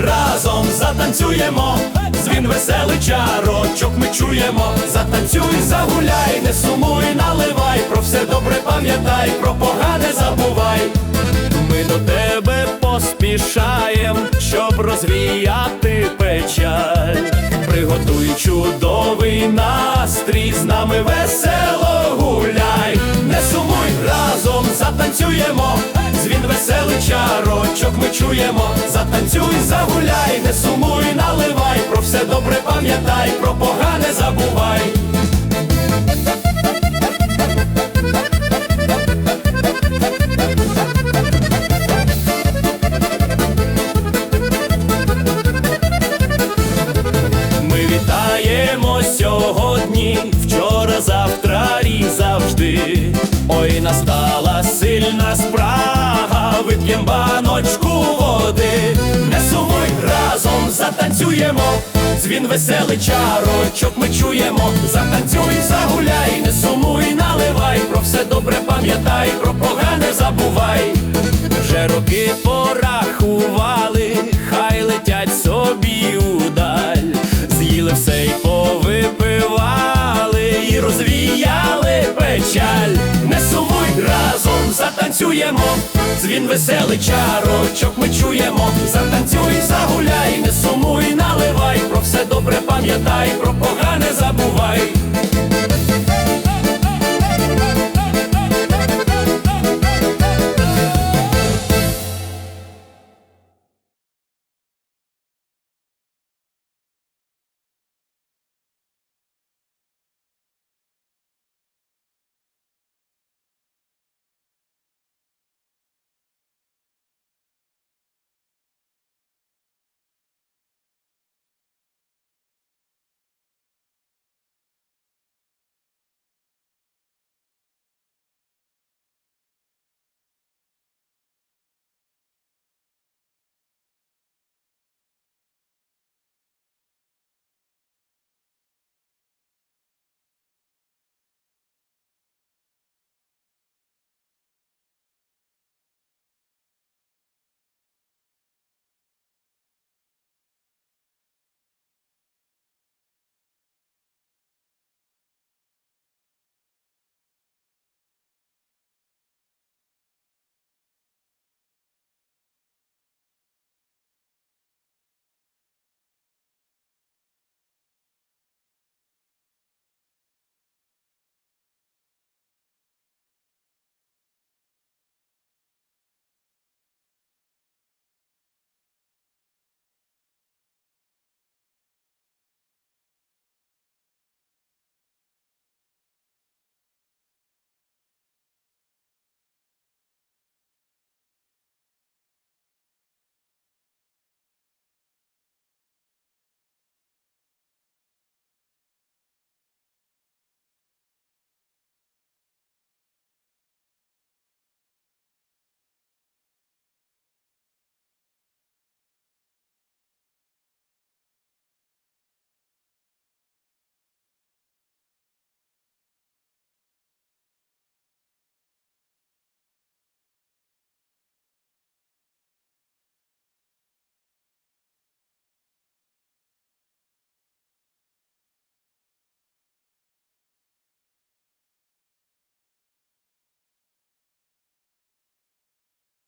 разом затанцюємо, дзвін веселий чарочок ми чуємо, затанцюй, загуляй, не сумуй, наливай, про все добре пам'ятай, про погане забувай. Ми до тебе поспішаєм, щоб розвіяти печаль. Приготуй чудовий настрій, з нами весело гуляй, чарочок ми чуємо, затанцюй, загуляй, не сумуй, наливай, про все добре пам'ятай, про погане забувай. Ми вітаємо сьогодні, вчора, завтра і завжди. Ой, настала сильна спрага, вип'єм баночку води, не сумуй, разом затанцюємо, дзвін веселий чарочок ми чуємо, затанцюй, загуляй, не сумуй, наливай, про все добре пам'ятай, про погане забувай. Вже роки порахували, хай летять собі удаль, з'їли все й повипивали, і розвіяли печаль. Затанцюємо, дзвін веселий чарочок ми чуємо, затанцюй,